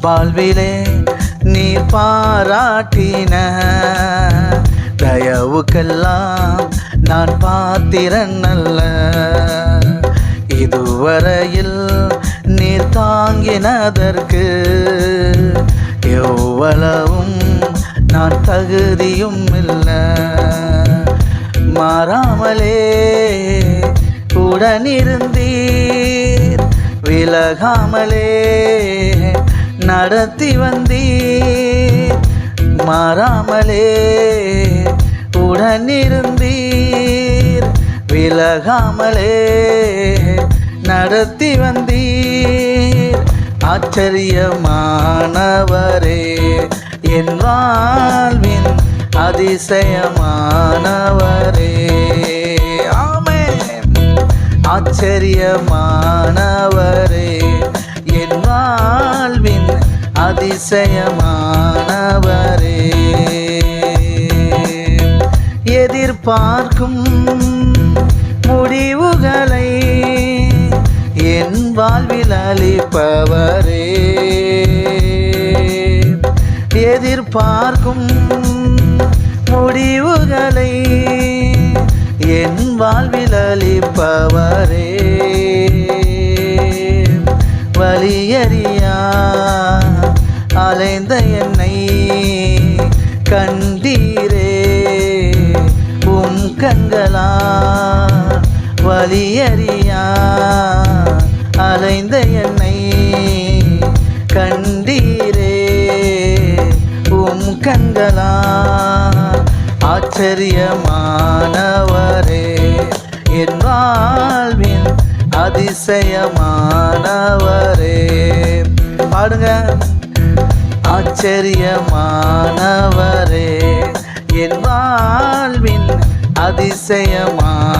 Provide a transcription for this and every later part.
வாழ்விலே நீர் பாராட்டின. தயவுக்கெல்லாம் நான் பாத்திரன் அல்ல. இதுவரையில் நீர் தாங்கினதற்கு எவ்வளவும் நான் தகுதியும் இல்லை. மாறாமலே உடனிருந்தீர் விலகாமலே நடத்தி வந்தீர். மாறாமலே உடனிருந்தீர். விலகாமலே நடத்தி வந்தீர். ஆச்சரியமானவரே என் வாழ்வின் அதிசயமானவரே. ஆமே ஆச்சரியமானவரே. அதிசயமானவரே. எதிர்பார்க்கும் முடிவுகளை என் வாழ்வில் அளிப்பவர். வலியறியா அலைந்த என்னை கண்டீரே. உம் கண்களா ஆச்சரியமானவரே. என் வாழ்வின் அதிசயமானவரே. பாடுங்க. ஆச்சரியமானவரே. என் வாழ்வின் அதிசயமான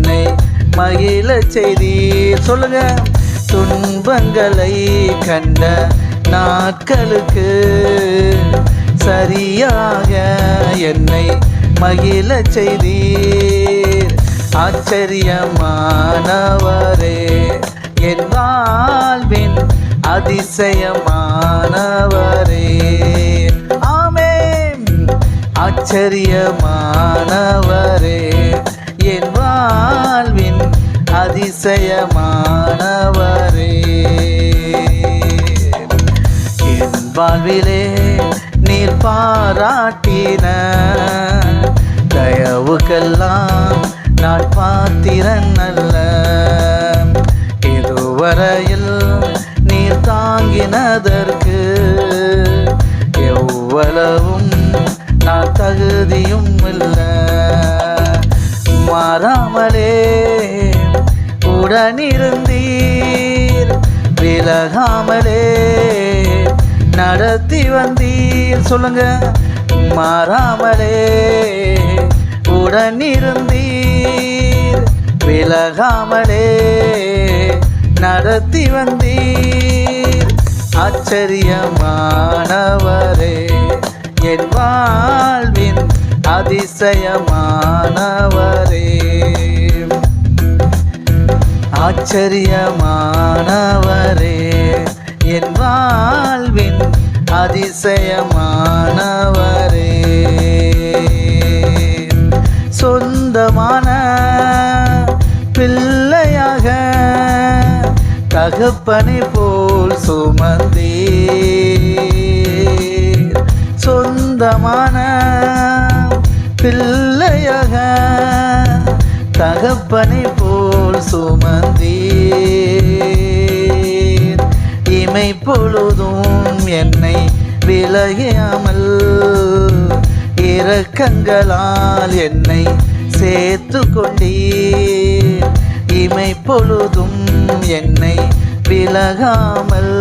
மகிழ செய்தி சொல்லுங்க. துன்பங்களை கண்ட நாட்களுக்கு சரியாக என்னை மகிழ செய்தீர். ஆச்சரியமானவரே என் வாழ்வின் அதிசயமானவரே. ஆமே ஆச்சரியமானவரே. அதிசயமானவரே என் வாழ்விலே நீர் பாராட்டின தயவுக்கெல்லாம் நான் பாத்திரன் அல்ல. இதுவரையில் நீர் தாங்கினதற்கு எவ்வளவும் நான் தகுதியும் இல்லை. மாறாமலே உடனிருந்தீர். விலகாமலே நடத்தி வந்தீர். சொல்லுங்க மாறாமலே உடனிருந்தீர். விலகாமலே நடத்தி வந்தீர். ஆச்சரியமானவரே என் வாழ்வின் அதிசயமானவரே. ஆச்சரியமானவரே. என் வாழ்வின் அதிசயமானவரே. சொந்தமான பிள்ளையாக தகப்பனை போல் சுமந்தே சொந்தமான பிள்ளையாக தகப்பனை போல் சுமந்தீர். இமை பொழுதும் என்னை விலகியாமல் இரக்கங்களால் என்னை சேர்த்து கொண்டீர் இமை பொழுதும் என்னை விலகாமல்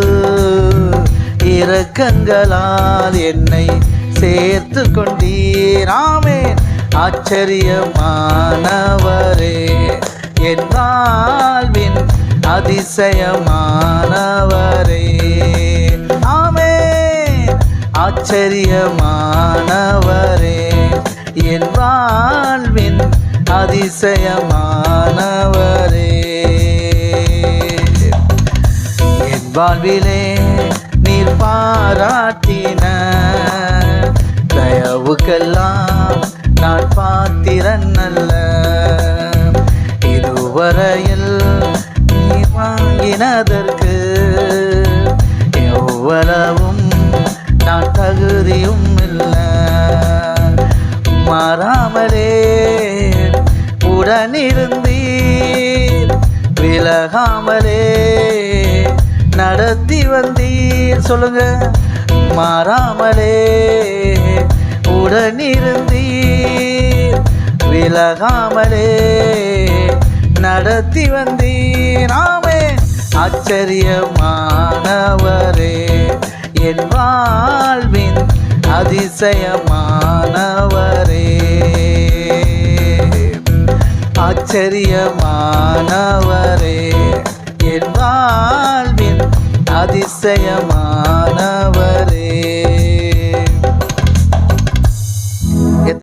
இரக்கங்களால் என்னை சேர்த்து கொண்டீராமே ஆச்சரியமானவர். அதிசயமானவரே. ஆமே ஆச்சரியமானவரே. என் வாழ்வின் அதிசயமானவரே. என் வாழ்விலே நீர் பாராட்டின. தயவுக்கெல்லாம் விலகாமலே நடத்தி வந்தீர். சொல்லுங்க. மாறாமலே உடனிருந்தீர். விலகாமலே நடத்தி வந்தீராமே ஆச்சரியமானவரே. என் வாழ்வின் அதிசயமானவரே. ஆச்சரியமானவரே. வாழ்வின் அதிசயமா?